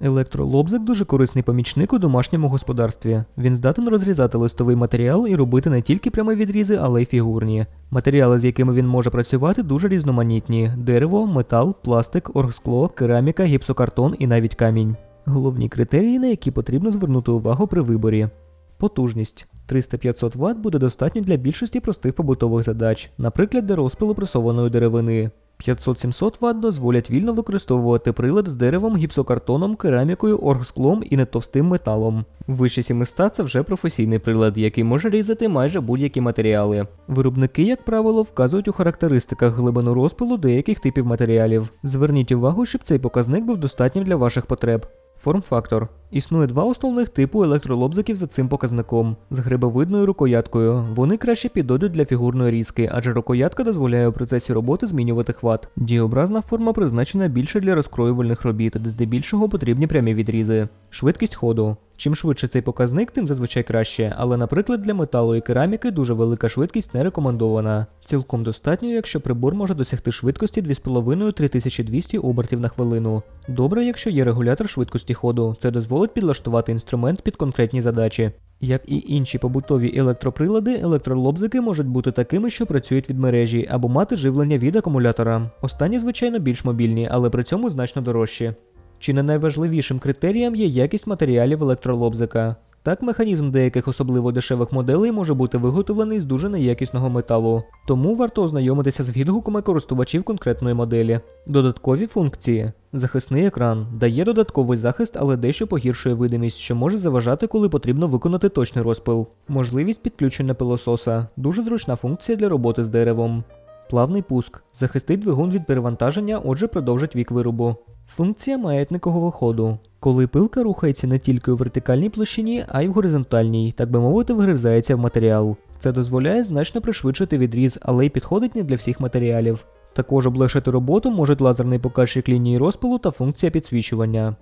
Електролобзик дуже корисний помічник у домашньому господарстві. Він здатен розрізати листовий матеріал і робити не тільки прямі відрізи, але й фігурні. Матеріали, з якими він може працювати, дуже різноманітні: дерево, метал, пластик, оргскло, кераміка, гіпсокартон і навіть камінь. Головні критерії, на які потрібно звернути увагу при виборі. Потужність 300-500 Вт буде достатньо для більшості простих побутових задач, наприклад, для розпилу пресованої деревини. 500-700 Вт дозволять вільно використовувати прилад з деревом, гіпсокартоном, керамікою, оргсклом і нетовстим металом. Вище 700 це вже професійний прилад, який може різати майже будь-які матеріали. Виробники, як правило, вказують у характеристиках глибину розпилу деяких типів матеріалів. Зверніть увагу, щоб цей показник був достатнім для ваших потреб. Форм-фактор. Існує два основних типу електролобзиків за цим показником з грибовидною рукояткою. Вони краще підойдуть для фігурної різки, адже рукоятка дозволяє у процесі роботи змінювати хват. Діобразна форма призначена більше для розкроювальних робіт, де здебільшого потрібні прямі відрізи. Швидкість ходу. Чим швидше цей показник, тим зазвичай краще, але, наприклад, для металу і кераміки дуже велика швидкість не рекомендована. Цілком достатньо, якщо прибор може досягти швидкості 2,5-3200 обертів на хвилину. Добре, якщо є регулятор швидкості ходу, це дозволить підлаштувати інструмент під конкретні задачі. Як і інші побутові електроприлади, електролобзики можуть бути такими, що працюють від мережі, або мати живлення від акумулятора. Останні, звичайно, більш мобільні, але при цьому значно дорожчі. Чи не найважливішим критерієм є якість матеріалів електролобзика? Так, механізм деяких особливо дешевих моделей може бути виготовлений з дуже неякісного металу, тому варто ознайомитися з відгуками користувачів конкретної моделі. Додаткові функції. Захисний екран дає додатковий захист, але дещо погіршує видимість, що може заважати, коли потрібно виконати точний розпил. Можливість підключення пилососа дуже зручна функція для роботи з деревом. Плавний пуск захистить двигун від перевантаження, отже, продовжить вік виробу. Функція маятникового ходу. Коли пилка рухається не тільки у вертикальній площині, а й в горизонтальній, так би мовити, вгризається в матеріал. Це дозволяє значно пришвидшити відріз, але й підходить не для всіх матеріалів. Також облегшити роботу можуть лазерний показчик лінії розпилу та функція підсвічування.